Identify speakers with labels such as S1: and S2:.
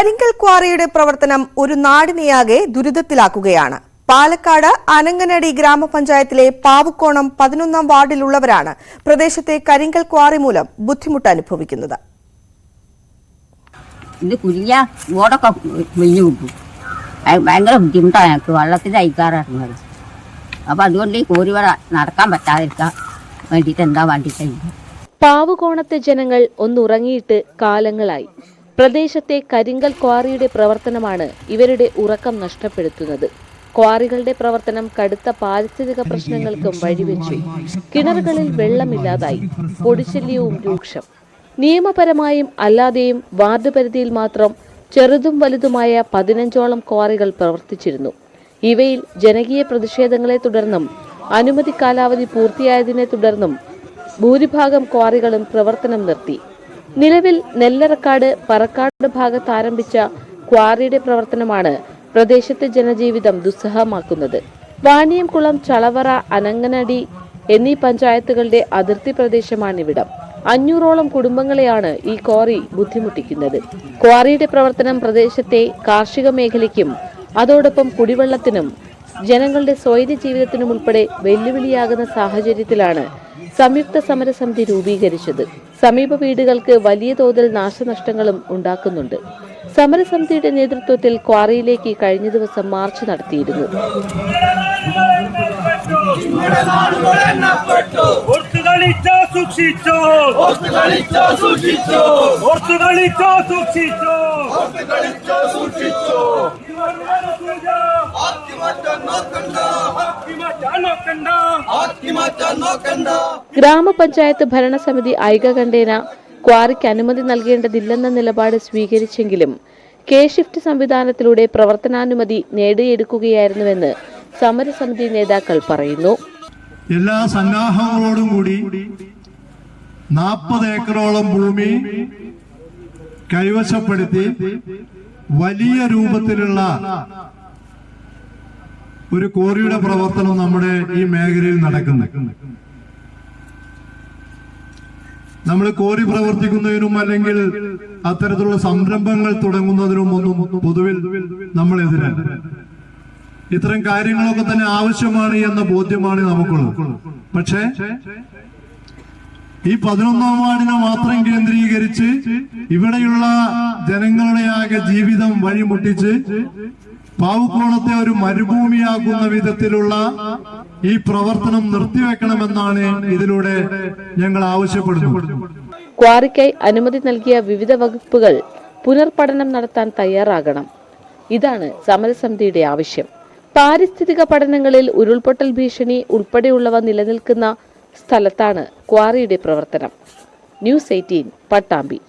S1: കരിങ്കൽ ക്വാറിയുടെ പ്രവർത്തനം ഒരു നാടിനെയാകെ ദുരിതത്തിലാക്കുകയാണ്. പാലക്കാട് അനങ്ങനടി ഗ്രാമപഞ്ചായത്തിലെ പാവുക്കോണം പതിനൊന്നാം വാർഡിലുള്ളവരാണ് പ്രദേശത്തെ കരിങ്കൽ ക്വാറി മൂലം ബുദ്ധിമുട്ട് അനുഭവിക്കുന്നത്.
S2: ഇത് കുരിഞ്ഞ ഓടൊക്കെ വെഞ്ഞു കിട്ടും ഭയങ്കര ബുദ്ധിമുട്ടാണ് ഞങ്ങൾക്ക് വെള്ളത്തിൽ അയക്കാറിറങ്ങുന്നത് അപ്പോൾ അതുകൊണ്ട് ഈ കോരിവട നടക്കാൻ പറ്റാതിരിക്കാൻ വേണ്ടിയിട്ട് എന്താ വേണ്ടിയിട്ട്
S3: പാവുകോണത്തെ ജനങ്ങൾ ഒന്നുറങ്ങിയിട്ട് കാലങ്ങളായി. പ്രദേശത്തെ കരിങ്കൽ ക്വാറിയുടെ പ്രവർത്തനമാണ് ഇവരുടെ ഉറക്കം നഷ്ടപ്പെടുത്തുന്നത്. ക്വാറികളുടെ പ്രവർത്തനം കടുത്ത പാരിസ്ഥിതിക പ്രശ്നങ്ങൾക്കും വഴിവെച്ചു. കിണറുകളിൽ വെള്ളമില്ലാതായി. പൊടിശല്യവും രൂക്ഷം. നിയമപരമായും അല്ലാതെയും വാർഡ് പരിധിയിൽ മാത്രം ചെറുതും വലുതുമായ പതിനഞ്ചോളം ക്വാറികൾ പ്രവർത്തിച്ചിരുന്നു. ഇവയിൽ ജനകീയ പ്രതിഷേധങ്ങളെ തുടർന്നും അനുമതി കാലാവധി പൂർത്തിയായതിനെ തുടർന്നും ഭൂരിഭാഗം ക്വാറികളും പ്രവർത്തനം നിർത്തി. നിലവിൽ നെല്ലറക്കാട് പറക്കാട് ഭാഗത്ത് ആരംഭിച്ച ക്വാറിയുടെ പ്രവർത്തനമാണ് പ്രദേശത്തെ ജനജീവിതം ദുസ്സഹമാക്കുന്നത്. വാണിയംകുളം ചളവറ അനങ്ങനടി എന്നീ പഞ്ചായത്തുകളുടെ അതിർത്തി പ്രദേശമാണിവിടം. അഞ്ഞൂറോളം കുടുംബങ്ങളെയാണ് ഈ ക്വാറി ബുദ്ധിമുട്ടിക്കുന്നത്. ക്വാറിയുടെ പ്രവർത്തനം പ്രദേശത്തെ കാർഷിക മേഖലയ്ക്കും അതോടൊപ്പം കുടിവെള്ളത്തിനും ജനങ്ങളുടെ സ്വൈര്യ ജീവിതത്തിനും ഉൾപ്പെടെ വെല്ലുവിളിയാകുന്ന സാഹചര്യത്തിലാണ് സംയുക്ത സമരസമിതി രൂപീകരിച്ചത്. സമീപ വീടുകൾക്ക് വലിയ തോതിൽ നാശനഷ്ടങ്ങളും ഉണ്ടാക്കുന്നുണ്ട്. സമരസമിതിയുടെ നേതൃത്വത്തിൽ ക്വാറിയിലേക്ക് കഴിഞ്ഞ ദിവസം മാർച്ച് നടത്തിയിരുന്നു.
S4: സൂക്ഷിച്ചോ.
S3: ഗ്രാമപഞ്ചായത്ത് ഭരണസമിതി ഐകകണ്ഠേന ക്വാറിക്ക് അനുമതി നൽകേണ്ടതില്ലെന്ന നിലപാട് സ്വീകരിച്ചെങ്കിലും കെ ഷിഫ്റ്റ് സംവിധാനത്തിലൂടെ പ്രവർത്തനാനുമതി നേടിയെടുക്കുകയായിരുന്നുവെന്ന് സമരസമിതി നേതാക്കൾ പറയുന്നു.
S5: എല്ലാ സന്നാഹങ്ങളോടും കൂടി നാൽപ്പത് ഏക്കറോളം ഭൂമി കൈവശപ്പെടുത്തി വലിയ രൂപത്തിലുള്ള ഒരു കോറിയുടെ പ്രവർത്തനം നമ്മുടെ ഈ മേഖലയിൽ നടക്കുന്നു. നമ്മൾ കോറി പ്രവർത്തിക്കുന്നതിനും അല്ലെങ്കിൽ അത്തരത്തിലുള്ള സംരംഭങ്ങൾ തുടങ്ങുന്നതിനും ഒന്നും പൊതുവിൽ നമ്മൾ എതിരാണ്. ഇത്തരം കാര്യങ്ങളൊക്കെ തന്നെ ആവശ്യമാണ് എന്ന ബോധ്യമാണ് നമുക്കുള്ളത്. പക്ഷേ ഈ പതിനൊന്നാം വാർഡിനെ മാത്രം കേന്ദ്രീകരിച്ച് ഇവിടെയുള്ള ജനങ്ങളുടെ ആകെ ജീവിതം വഴിമുട്ടിച്ച് പാവുക്കോണത്തെ ഒരു മരുഭൂമിയാക്കുന്ന വിധത്തിലുള്ള ഈ പ്രവർത്തനം നിർത്തിവെക്കണമെന്നാണ് ഇതിലൂടെ ഞങ്ങൾ ആവശ്യപ്പെടുന്നത്.
S3: ക്വാറിക്കായി അനുമതി നൽകിയ വിവിധ വകുപ്പുകൾ പുനർപഠനം നടത്താൻ തയ്യാറാകണം. ഇതാണ് സമരസമിതിയുടെ ആവശ്യം. പാരിസ്ഥിതിക പഠനങ്ങളിൽ ഉരുൾപൊട്ടൽ ഭീഷണി ഉൾപ്പെടെയുള്ളവ നിലനിൽക്കുന്ന സ്ഥലത്താണ് ക്വാറിയുടെ പ്രവർത്തനം. News eighteen Pattambi.